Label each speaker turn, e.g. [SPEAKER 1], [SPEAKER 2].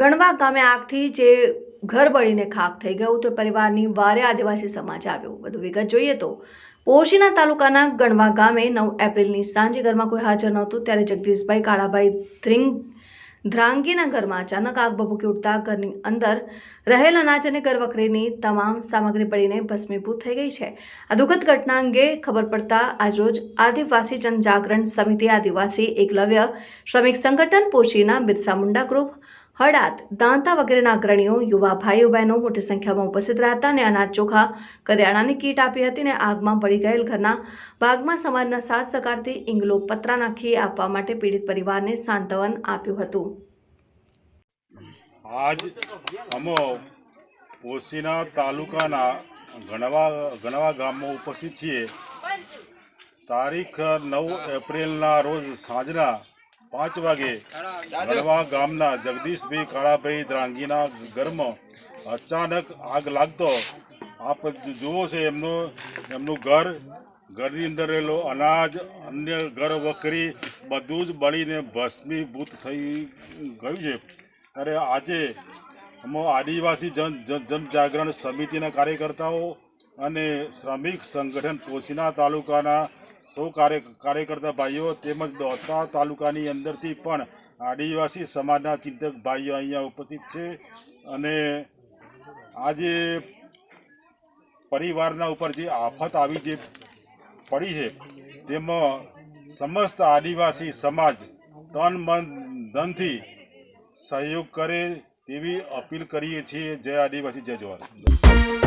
[SPEAKER 1] ગણવા ગામે આગથી જે ઘર બળીને ખાક થઈ ગયું તો પરિવારની વારે આદિવાસી સમાજ આવ્યો. વધુ વિગત જોઈએ તો, પોશીના તાલુકાના ગણવા ગામે નવ એપ્રિલની સાંજે ઘરમાં કોઈ હાજર નહોતું, ત્યારે જગદીશભાઈ કાળાભાઈ ધ્રિંગ, ધ્રાંગીના ઘરમાં અચાનક આગ ભભૂકી ઉઠતા ઘરની અંદર રહેલ અનાજ અને ઘરવખરીની તમામ સામગ્રી પડીને ભસ્મીભૂત થઈ ગઈ છે. આ દુઃખદ ઘટના અંગે ખબર પડતા આજરોજ આદિવાસી જનજાગરણ સમિતિ આદિવાસી એકલવ્ય શ્રમિક સંગઠન પોશીના બિરસા મુંડા ગ્રુપ હડાત દાંતા વગેરેના અગ્રણીઓ, યુવા ભાઈઓ, બહેનો મોટી સંખ્યામાં ઉપસ્થિત રહ્યા હતા અને અનાજ ચોખા, કરિયાણાની કીટ આપી હતી અને આગમાં પડી ગયેલ ઘરના ભાગમાં સમાજના સાથ સહકારથી ઇંગલો પતરા નાખી આપવા માટે પીડિત પરિવારને સાંત્વન આપ્યું હતું.
[SPEAKER 2] આજ અમો પોસીના તાલુકાના ગણવા ગણવા ગામમાં ઉપસ્થિત છીએ. તારીખ નવ એપ્રિલના રોજ સાંજના પાંચ વાગે ગણવા ગામના જગદીશભાઈ કાળાભાઈ દ્રાંગીના ઘરમાં અચાનક આગ લાગતો. આપ જુઓ છે એમનું એમનું ઘર. ઘરની અંદર રહેલો અનાજ, અન્ય ઘર વખરી બધું જ બળીને ભસ્મીભૂત થઈ ગયું છે. ત્યારે આજે આદિવાસી જન જન, જનજાગરણ સમિતિના કાર્યકર્તાઓ અને શ્રમિક સંગઠન પોશીના તાલુકાના સૌ કાર્ય, કાર્યકર્તા ભાઈઓ તેમજ દોતા તાલુકાની અંદરથી પણ આદિવાસી સમાજના ચિંતક ભાઈઓ અહીંયા ઉપસ્થિત છે અને આજે પરિવારના ઉપર જે આફત આવી જે પડી છે, તેમાં સમસ્ત આદિવાસી સમાજ તન મન ધનથી સહયોગ કરે તેવી અપીલ કરીએ છીએ. જય આદિવાસી, જય જવાન